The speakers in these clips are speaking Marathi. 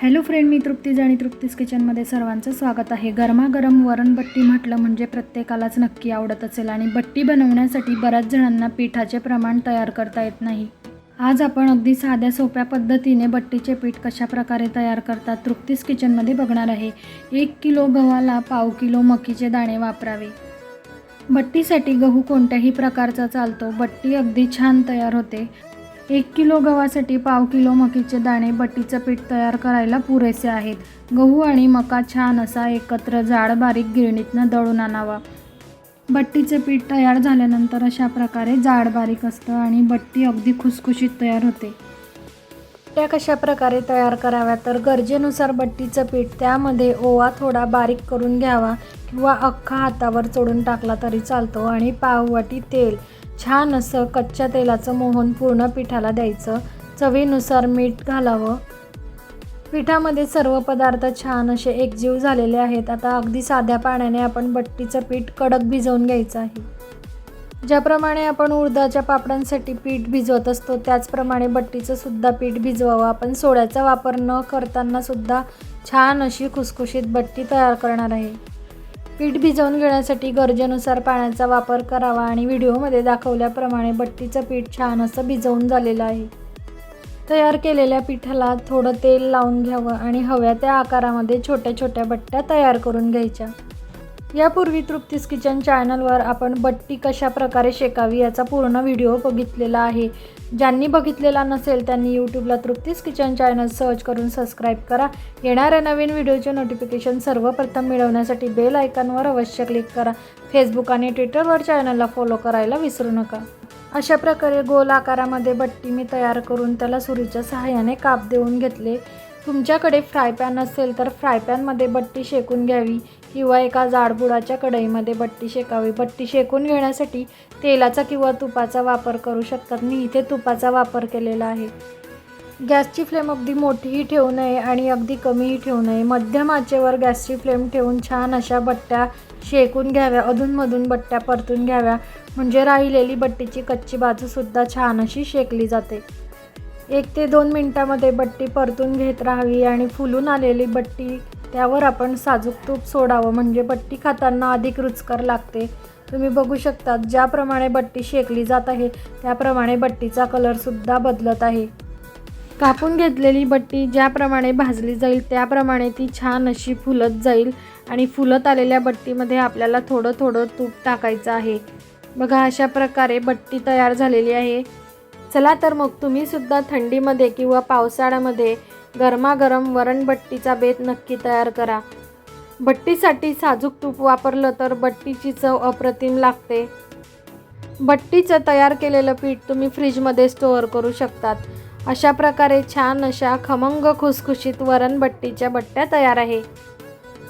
हॅलो फ्रेंड मी तृप्तीज आणि तृप्तीज किचनमध्ये सर्वांचं स्वागत आहे. गरमागरम वरणबट्टी म्हटलं म्हणजे प्रत्येकालाच नक्की आवडत असेल आणि बट्टी बनवण्यासाठी बऱ्याच जणांना पिठाचे प्रमाण तयार करता येत नाही. आज आपण अगदी साध्या सोप्या पद्धतीने बट्टीचे पीठ कशा प्रकारे तयार करतात तृप्तीज किचनमध्ये बघणार आहे. एक किलो गव्हाला पाव किलो मकीचे दाणे वापरावे. बट्टीसाठी गहू कोणत्याही प्रकारचा चालतो. बट्टी अगदी छान तयार होते. एक किलो गव्हासाठी पाव किलो मकीचे दाणे बट्टीचं पीठ तयार करायला पुरेसे आहेत. गहू आणि मका छान असा एकत्र जाड बारीक गिरणीतनं दळून आणावा. बट्टीचे पीठ तयार झाल्यानंतर अशा प्रकारे जाड बारीक असतं आणि बट्टी अगदी खुसखुशीत तयार होते. त्या कशा प्रकारे तयार कराव्या तर गरजेनुसार बट्टीचं पीठ त्यामध्ये ओवा थोडा बारीक करून घ्यावा किंवा अख्खा हातावर चोडून टाकला तरी चालतो आणि पाववाटी तेल छान असं कच्च्या तेलाचं मोहन पूर्ण पिठाला द्यायचं. चवीनुसार मीठ घालावं. पिठामध्ये सर्व पदार्थ छान असे एकजीव झालेले आहेत. आता अगदी साध्या पाण्याने आपण बट्टीचं पीठ कडक भिजवून घ्यायचं आहे. ज्याप्रमाणे आपण उडदाच्या पापडांसाठी पीठ भिजवत असतो त्याचप्रमाणे बट्टीचं सुद्धा पीठ भिजवावं. आपण सोड्याचा वापर न करताना सुद्धा छान अशी खुसखुशीत बट्टी तयार करणार आहे. पीठ भिजवून घेण्यासाठी गरजेनुसार पाण्याचा वापर करावा आणि व्हिडिओमध्ये दाखवल्याप्रमाणे बट्टीचं पीठ छान असं भिजवून झालेलं आहे. तयार केलेल्या पिठाला थोडं तेल लावून घ्यावं आणि हव्या त्या आकारामध्ये छोट्या छोट्या बट्ट्या तयार करून घ्यायच्या. यापूर्वी तृप्तीस किचन चॅनलवर आपण बट्टी कशा प्रकारे शेकावी याचा पूर्ण व्हिडिओ बघितलेला आहे. ज्यांनी बघितलेला नसेल त्यांनी यूट्यूबला तृप्तीस किचन चॅनल सर्च करून सबस्क्राईब करा. येणाऱ्या नवीन व्हिडिओचे नोटिफिकेशन सर्वप्रथम मिळवण्यासाठी बेल आयकॉनवर अवश्य क्लिक करा. फेसबुक आणि ट्विटरवर चॅनलला फॉलो करायला विसरू नका. अशा प्रकारे गोल आकारामध्ये बट्टी मी तयार करून त्याला सुरीच्या सहाय्याने काप देऊन घेतले. तुमच्याकडे फ्राय पॅन असेल तर फ्राय पॅनमध्ये बट्टी शेकून घ्यावी किंवा एका जाडबुडाच्या कढईमध्ये बट्टी शेकावी. बट्टी शेकून घेण्यासाठी तेलाचा किंवा तुपाचा वापर करू शकतात. मी इथे तुपाचा वापर केलेला आहे. गॅसची फ्लेम अगदी मोठीही ठेवू नये आणि अगदी कमीही ठेवू नये. मध्यम आचेवर गॅसची फ्लेम ठेवून छान अशा बट्ट्या शेकून घ्याव्या. अधूनमधून बट्ट्या परतून घ्याव्या. म्हणजे राहिलेली बट्टीची कच्ची बाजूसुद्धा छान अशी शेकली जाते. एक ते दोन मिनटामध्ये बट्टी परतून घेत राहावी आणि फुलून आलेली बट्टी त्यावर आपण साजूक तूप सोडावं. म्हणजे बट्टी खाताना अधिक रुचकर लागते. तुम्ही बघू शकता ज्याप्रमाणे बट्टी शेकली जात आहे त्याप्रमाणे बट्टीचा कलरसुद्धा बदलत आहे. कापून घेतलेली बट्टी ज्याप्रमाणे भाजली जाईल त्याप्रमाणे ती छान अशी फुलत जाईल आणि फुलत आलेल्या बट्टीमध्ये आपल्याला थोडं थोडं तूप टाकायचं आहे. बघा अशा प्रकारे बट्टी तयार झालेली आहे. चला तर मग तुम्ही सुद्धा थंडीमध्ये किंवा पावसाळ्यामध्ये गरमागरम वरणबट्टीचा बेत नक्की तयार करा. भट्टीसाठी साजूक तूप वापरलं तर बट्टीची चव अप्रतिम लागते. भट्टीचं तयार केलेलं पीठ तुम्ही फ्रीजमध्ये स्टोअर करू शकतात. अशा प्रकारे छान अशा खमंग खुसखुशीत वरणबट्टीच्या बट्ट्या तयार आहे.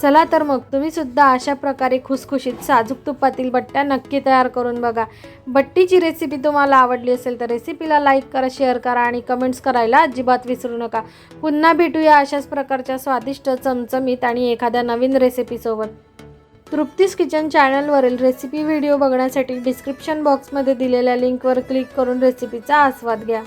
चला तर मग तुम्ही सुद्धा अशा प्रकारे खुसखुशीत साजूक तुपातील बट्ट्या नक्की तयार करून बघा. बट्टीची रेसिपी तुम्हाला आवडली असेल तर रेसिपीला लाईक करा शेअर करा आणि कमेंट्स करायला अजिबात विसरू नका. पुन्हा भेटूया अशाच प्रकारच्या स्वादिष्ट चमचमीत आणि एखाद्या नवीन रेसिपीसोबत तृप्तीस किचन चॅनलवरील रेसिपी व्हिडिओ बघण्यासाठी डिस्क्रिप्शन बॉक्समध्ये दिलेल्या लिंकवर क्लिक करून रेसिपीचा आस्वाद घ्या.